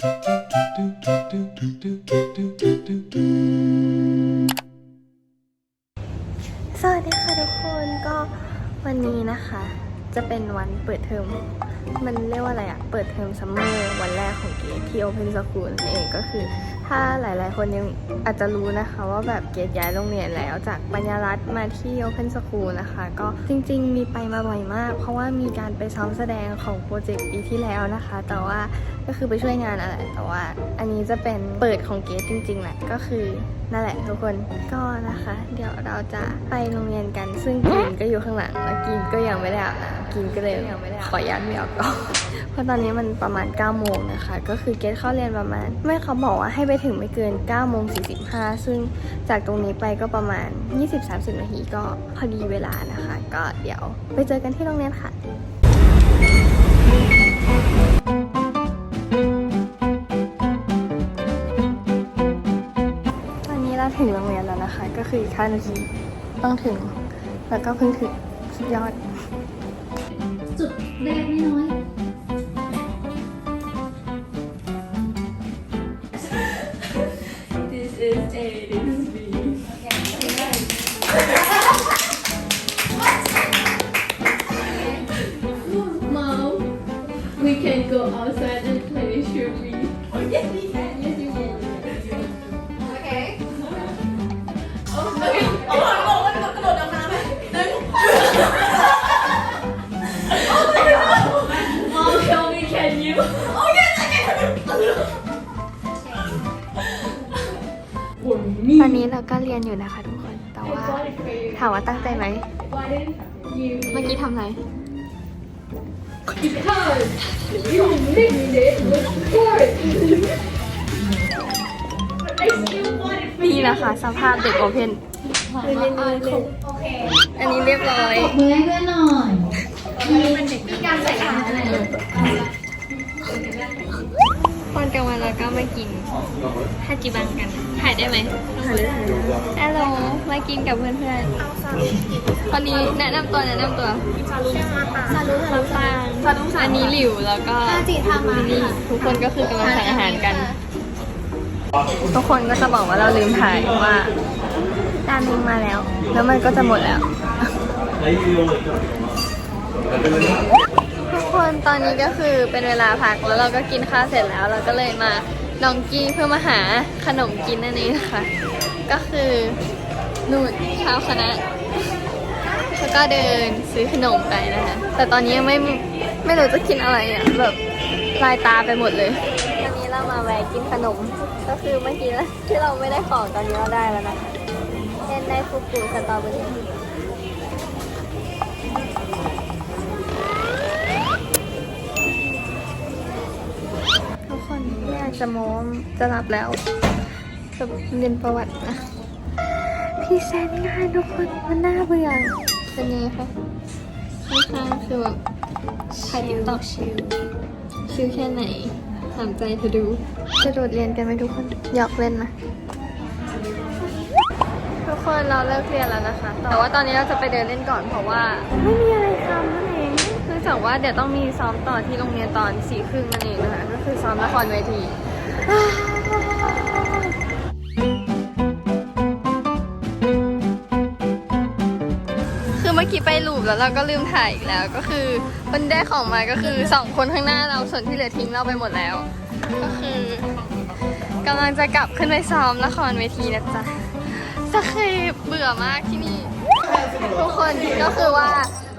สวัสดีค่ะทุกคนก็วันนี้นะคะ จะเป็นวันเปิดเทอมมันเรียกว่าอะไรอะเปิดเทอมซัมเมอร์วันแรกของเกที่ Open School นั่นเองก็คือ ถ้าหลายๆ คนยังอาจจะรู้นะคะว่าแบบเกดย้ายโรงเรียนแล้วจากปัญญารัตมาที่ Open School นะคะ ก็จริงๆ มีไปมาบ่อยมาก เพราะว่ามีการไปซ้อมแสดงของโปรเจกต์ปีที่แล้วนะคะ แต่ว่าก็คือไปช่วยงานอะไร แต่ว่าอันนี้จะเป็นเปิดของเกดจริงๆแหละก็คือนั่นแหละทุกคนก็นะคะ เดี๋ยวเราจะไปโรงเรียนกันซึ่งกินก็อยู่ข้างหลังแล้วกินก็ยังไม่ได้อาบน้ำ กินก็เลยยังไม่ได้ขอยัดไม่ออกก่อนเพราะตอนนี้มันประมาณ9โมงนะคะ ก็คือเกตเข้าเรียนประมาณ ไม่เขาบอกว่าให้ไปถึงไม่เกิน9โมง45ซึ่งจากตรงนี้ไปก็ประมาณ 20-30 นาทีก็พอดีเวลานะคะ ก็เดี๋ยวไปเจอกันที่โรงเรียนค่ะตอนนี้เราถึงโรงเรียนแล้วนะคะ ก็คืออีก5นาทีต้องถึง แล้วก็เพิ่งถึงสุดยอด จุดเล็กๆน้อย Mom, we can go outside ตอนนี้เราก็เรียนอยู่นะคะทุกคน แต่ว่าถามว่าตั้งใจไหม Why didn't you? เมื่อกี้ทำอะไร Because you made it look good. I still want it for นี่ you. นะคะ สภาพเด็กโอเพนอันนี้เรียบร้อยๆมือให้เพื่อนหน่อยมีการใส่ขาอะไร ตอนกลางวันเราก็มากินฮาจิบังกัน ถ่ายได้ไหมถ่ายได้ฮัลโหลมากินกับเพื่อนๆคนนี้แนะนำตัวแนะนำตัวซาลุซาลุซาลุฟางซาลุอันนี้หลิวแล้วก็จิทามานี่ทุกคนก็คือกำลังสั่งอาหารกัน ทุกคนก็จะบอกว่าเราลืมถ่ายว่าจานนึงมาแล้ว แล้วมันก็จะหมดแล้วทุก คนตอนนี้ก็คือเป็นเวลาพักแล้วเราก็กินข้าวเสร็จแล้ว เราก็เลยมาลองกี้เพื่อมาหาขนมกินนั่นเองนะคะก็คือนู่นชาวคณะแล้วก็เดินซื้อขนมไปนะคะแต่ตอนนี้ยังไม่ไม่รู้จะกินอะไรอะแบบลายตาไปหมดเลยตอนนี้เรามาแวะกินขนม ก็คือเมื่อกี้ที่เราไม่ได้ของตอนนี้เราได้แล้วนะคะเป็นไดฟูกุสตรอเบอรี่ จะโม้จะหลับแล้วจะเรียนประวัตินะพี่แซนงานทุกคนมันน่าเบื่อเป็นไงคะข้างๆคือแบบถ่ายติ๊กต็อกชิลชิลแค่ไหนถามใจเธอดูจะโดดเรียนกันไหมทุกคนอยากเล่นนะทุกคนเราเลิกเรียนแล้วนะคะ แต่ว่าตอนนี้เราจะไปเดินเล่นก่อนเพราะว่า ไม่มีอะไรทำนั่นเองเนื่องจากว่าเดี๋ยวต้องมีซ้อมต่อที่โรงเรียนตอนสี่ครึ่งนั่นเองนะคะ ก็คือซ้อมละครเวที คือเมื่อกี้ไปลูบแล้วเราก็ลืมถ่ายอีกแล้ว ก็คือคนได้ของมาก็คือสองคนข้างหน้าเราส่วนที่เหลือทิ้งเราไปหมดแล้ว ก็คือกำลังจะกลับขึ้นไปซ้อมละครเวทีนะจ๊ะจะเคยเบื่อมากที่นี่ ทุกคนก็คือว่า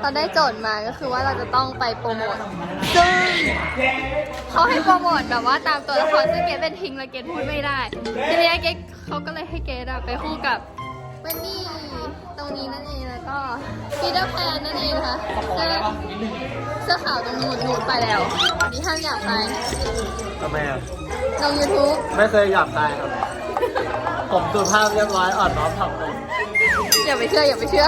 เราได้โจทย์มาก็คือว่าเราจะต้องไปโปรโมทซึ่งเขาให้โปรโมทแบบว่าตามตัวละครซึ่งเกดเป็นทิงและเกดพูดไม่ได้ทีนี้เกดเขาก็เลยให้เกดอะไปคู่กับเวนนี่ตรงนี้นั่นเองแล้วก็ปีเตอร์แพนนั่นเองค่ะเสื้อเสื้อขาวตรงนู้นนู้นไปแล้วนี่ห้ามหยาบคายทำไมอะลง YouTube ไม่เคยหยาบคายครับ ผมสุภาพเรียบร้อยอ่อนน้อมถ่อมตนอย่าไปเชื่ออย่าไปเชื่อ